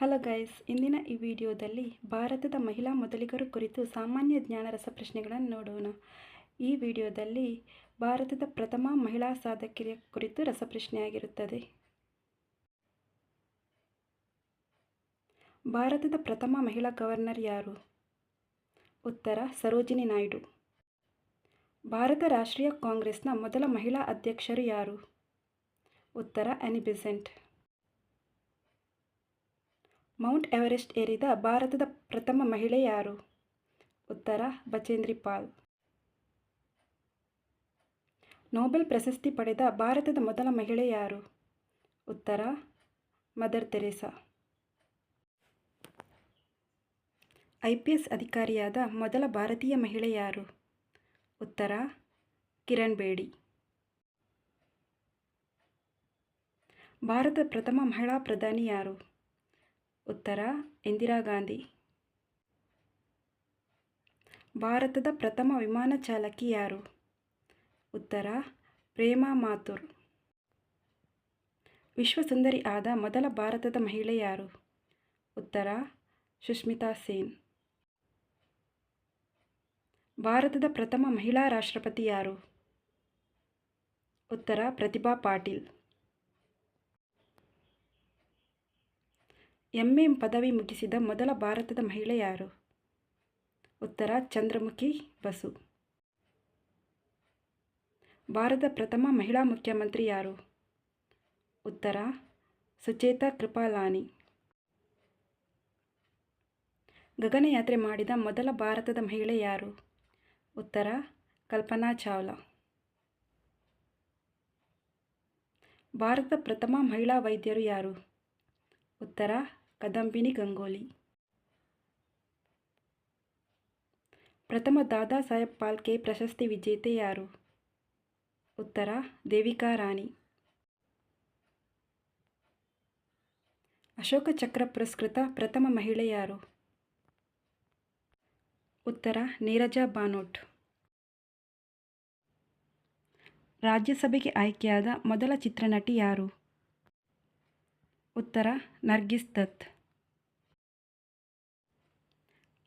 Hello guys, ಇಂದಿನ ಈ ವಿಡಿಯೋದಲ್ಲಿ ಭಾರತದ ಮಹಿಳಾ ಮೊದಲಿಗರು ಕುರಿತು ಸಾಮಾನ್ಯ ಜ್ಞಾನ ರಸಪ್ರಶ್ನೆಗಳನ್ನು ನೋಡೋಣ. ಈ ವಿಡಿಯೋದಲ್ಲಿ ಭಾರತದ ಪ್ರಥಮ ಮಹಿಳಾ ಸಾಧಕಿಯ ಕುರಿತು ರಸಪ್ರಶ್ನೆಯಾಗಿರುತ್ತದೆ ಭಾರತದ ಪ್ರಥಮ ಮಹಿಳಾ ಗವರ್ನರ್ ಯಾರು? ಉತ್ತರ, ಸರೋಜಿನಿ ನಾಯ್ಡು. ಭಾರತ ರಾಷ್ಟ್ರೀಯ ಕಾಂಗ್ರೆಸ್ನ ಮೊದಲ ಮಹಿಳಾ ಅಧ್ಯಕ್ಷರು ಯಾರು? ಉತ್ತರ ಆನಿ ಬೆಸೆಂಟ್ ಮೌಂಟ್ ಎವರೆಸ್ಟ್ ಏರಿದ ಭಾರತದ ಪ್ರಥಮ ಮಹಿಳೆ ಯಾರು? ಉತ್ತರ, ಬಚೇಂದ್ರಿ ಪಾಲ್. ನೊಬೆಲ್ ಪ್ರಶಸ್ತಿ ಪಡೆದ ಭಾರತದ ಮೊದಲ ಮಹಿಳೆ ಯಾರು? ಉತ್ತರ, mother Teresa. I P S ಅಧಿಕಾರಿಯಾದ ಮೊದಲ ಭಾರತೀಯ ಮಹಿಳೆ ಯಾರು? ಉತ್ತರ, ಕಿರಣ್ ಬೇಡಿ. ಭಾರತದ ಪ್ರಥಮ ಮಹಿಳಾ ಪ್ರಧಾನಿ ಯಾರು? ಉತ್ತರ, ಇಂದಿರಾ ಗಾಂಧಿ. ಭಾರತದ ಪ್ರಥಮ ವಿಮಾನ ಚಾಲಕಿ ಯಾರು? ಉತ್ತರ, ಪ್ರೇಮಾ ಮಾಥುರ್. ವಿಶ್ವಸುಂದರಿ ಆದ ಮೊದಲ ಭಾರತದ ಮಹಿಳೆ ಯಾರು? ಉತ್ತರ, ಸುಷ್ಮಿತಾ ಸೇನ್. ಭಾರತದ ಪ್ರಥಮ ಮಹಿಳಾ ರಾಷ್ಟ್ರಪತಿ ಯಾರು? ಉತ್ತರ, ಪ್ರತಿಭಾ ಪಾಟೀಲ್. ಎಂ ಎಂ ಪದವಿ ಮುಗಿಸಿದ ಮೊದಲ ಭಾರತದ ಮಹಿಳೆ ಯಾರು? ಉತ್ತರ, ಚಂದ್ರಮುಖಿ ಬಸು. ಭಾರತದ ಪ್ರಥಮ ಮಹಿಳಾ ಮುಖ್ಯಮಂತ್ರಿ ಯಾರು? ಉತ್ತರ, ಸುಚೇತಾ ಕೃಪಾಲಾನಿ. ಗಗನಯಾತ್ರೆ ಮಾಡಿದ ಮೊದಲ ಭಾರತದ ಮಹಿಳೆ ಯಾರು? ಉತ್ತರ, ಕಲ್ಪನಾ ಚಾವ್ಲಾ. ಭಾರತದ ಪ್ರಥಮ ಮಹಿಳಾ ವೈದ್ಯರು ಯಾರು? ಉತ್ತರ ಕದಂಬಿನಿ ಗಂಗೋಲಿ. ಪ್ರಥಮ ದಾದಾ ಸಾಹೇಬ್ ಪಾಲ್ಕೆ ಪ್ರಶಸ್ತಿ ವಿಜೇತೆ ಯಾರು? ಉತ್ತರ, ದೇವಿಕಾ ರಾಣಿ. ಅಶೋಕ ಚಕ್ರ ಪುರಸ್ಕೃತ ಪ್ರಥಮ ಮಹಿಳೆ ಯಾರು? ಉತ್ತರ, ನೀರಜಾ ಬಾನೋಟ್. ರಾಜ್ಯಸಭೆಗೆ ಆಯ್ಕೆಯಾದ ಮೊದಲ ಚಿತ್ರನಟಿ ಯಾರು? ಉತ್ತರ, ನರ್ಗಿಸ್ ದತ್.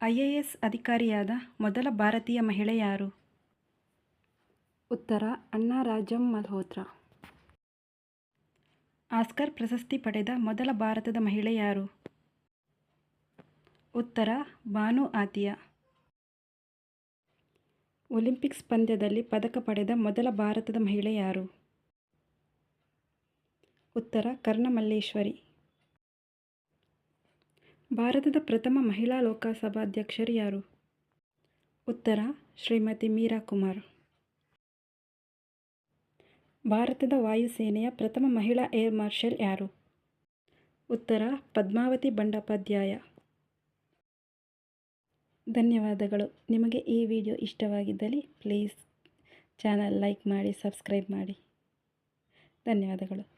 ಐ ಅಧಿಕಾರಿಯಾದ ಮೊದಲ ಭಾರತೀಯ ಮಹಿಳೆ ಯಾರು? ಉತ್ತರ, ಅಣ್ಣಾ ರಾಜಂ ಮಲ್ಹೋತ್ರಾ. ಆಸ್ಕರ್ ಪ್ರಶಸ್ತಿ ಪಡೆದ ಮೊದಲ ಭಾರತದ ಮಹಿಳೆ ಯಾರು? ಉತ್ತರ, ಬಾನು ಆತಿಯಾ. ಒಲಿಂಪಿಕ್ಸ್ ಪಂದ್ಯದಲ್ಲಿ ಪದಕ ಪಡೆದ ಮೊದಲ ಭಾರತದ ಮಹಿಳೆ ಯಾರು? ಉತ್ತರ ಕರ್ಣಮಲ್ಲೇಶ್ವರಿ. ಭಾರತದ ಪ್ರಥಮ ಮಹಿಳಾ ಲೋಕಸಭಾಧ್ಯಕ್ಷರು ಯಾರು? ಉತ್ತರ ಶ್ರೀಮತಿ ಮೀರಾ ಕುಮಾರ್. ಭಾರತದ ವಾಯುಸೇನೆಯ ಪ್ರಥಮ ಮಹಿಳಾ ಏರ್ ಮಾರ್ಷಲ್ ಯಾರು? ಉತ್ತರ ಪದ್ಮಾವತಿ ಬಂಡೋಪಾಧ್ಯಾಯ. ಧನ್ಯವಾದಗಳು. ನಿಮಗೆ ಈ ವಿಡಿಯೋ ಇಷ್ಟವಾಗಿದ್ದಲ್ಲಿ ಪ್ಲೀಸ್ ಚಾನಲ್ ಲೈಕ್ ಮಾಡಿ, ಸಬ್ಸ್ಕ್ರೈಬ್ ಮಾಡಿ. ಧನ್ಯವಾದಗಳು.